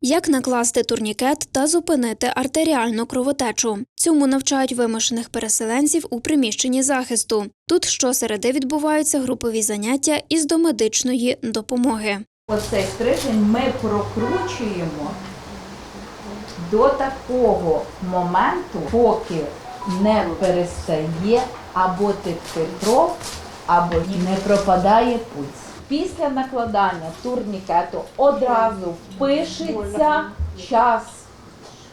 Як накласти турнікет та зупинити артеріальну кровотечу? Цьому навчають вимушених переселенців у приміщенні захисту. Тут щосереди відбуваються групові заняття із домедичної допомоги. Оцей стрижень ми прокручуємо до такого моменту, поки не перестає або текти кров, або не пропадає пульс. Після накладання турнікету одразу впишеться час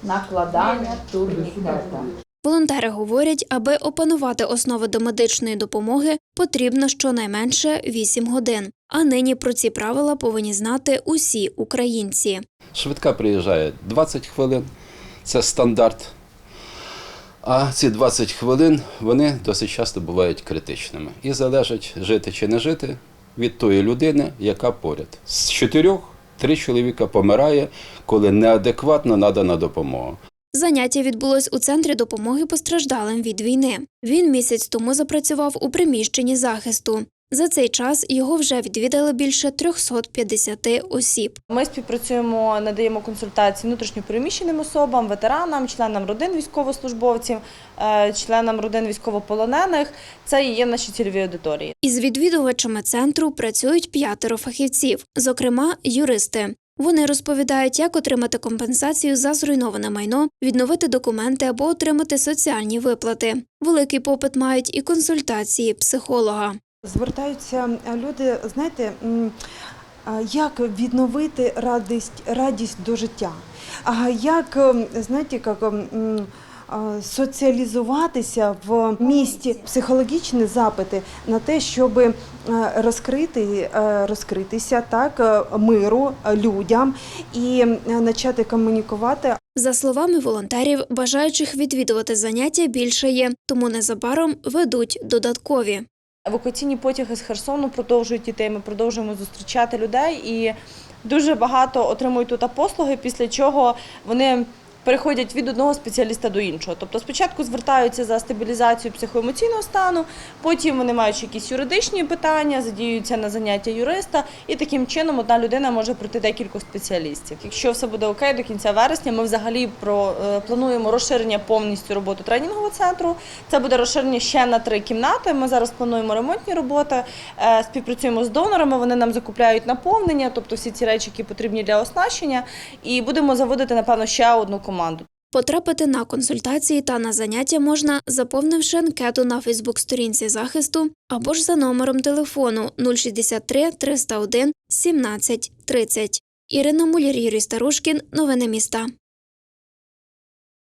накладання турнікета. Волонтери говорять, аби опанувати основи домедичної допомоги, потрібно щонайменше 8 годин. А нині про ці правила повинні знати усі українці. Швидка приїжджає 20 хвилин, це стандарт. А ці 20 хвилин вони досить часто бувають критичними. І залежать жити чи не жити від тої людини, яка поряд. З чотирьох три чоловіка помирає, коли неадекватно надана допомога. Заняття відбулось у центрі допомоги постраждалим від війни. Він місяць тому запрацював у приміщенні захисту. За цей час його вже відвідали більше 350 осіб. Ми співпрацюємо, надаємо консультації внутрішньопереміщеним особам, ветеранам, членам родин військовослужбовців, е, членам родин військовополонених. Це і є наші цільові аудиторії. Із відвідувачами центру працюють п'ятеро фахівців, зокрема юристи. Вони розповідають, як отримати компенсацію за зруйноване майно, відновити документи або отримати соціальні виплати. Великий попит мають і консультації психолога. Звертаються е, люди, знаєте, як відновити радість, радість до життя, а як, ем, знаєте, як соціалізуватися в місті, психологічні запити на те, щоб е, розкрити, е, розкритися так, е, миру е, людям і е, почати комунікувати. За словами волонтерів, бажаючих відвідувати заняття більше є, тому незабаром ведуть додаткові. Евакуаційні потяги з Херсону продовжують дітей. Ми продовжуємо зустрічати людей і дуже багато отримують тут послуги, після чого вони. Переходять від одного спеціаліста до іншого. Тобто спочатку звертаються за стабілізацію психоемоційного стану, потім вони мають якісь юридичні питання, задіюються на заняття юриста, і таким чином одна людина може пройти декількох спеціалістів. Якщо все буде окей, до кінця вересня ми взагалі про е, плануємо розширення повністю роботи тренінгового центру. Це буде розширення ще на три кімнати. Ми зараз плануємо ремонтні роботи, е, співпрацюємо з донорами. Вони нам закупляють наповнення, тобто всі ці речі, які потрібні для оснащення, і будемо заводити напевно ще одну команду. Потрапити на консультації та на заняття можна, заповнивши анкету на Фейсбук-сторінці захисту або ж за номером телефону 063 301 17 30. Ірина Муляр, Юрій Старушкін. Новини міста.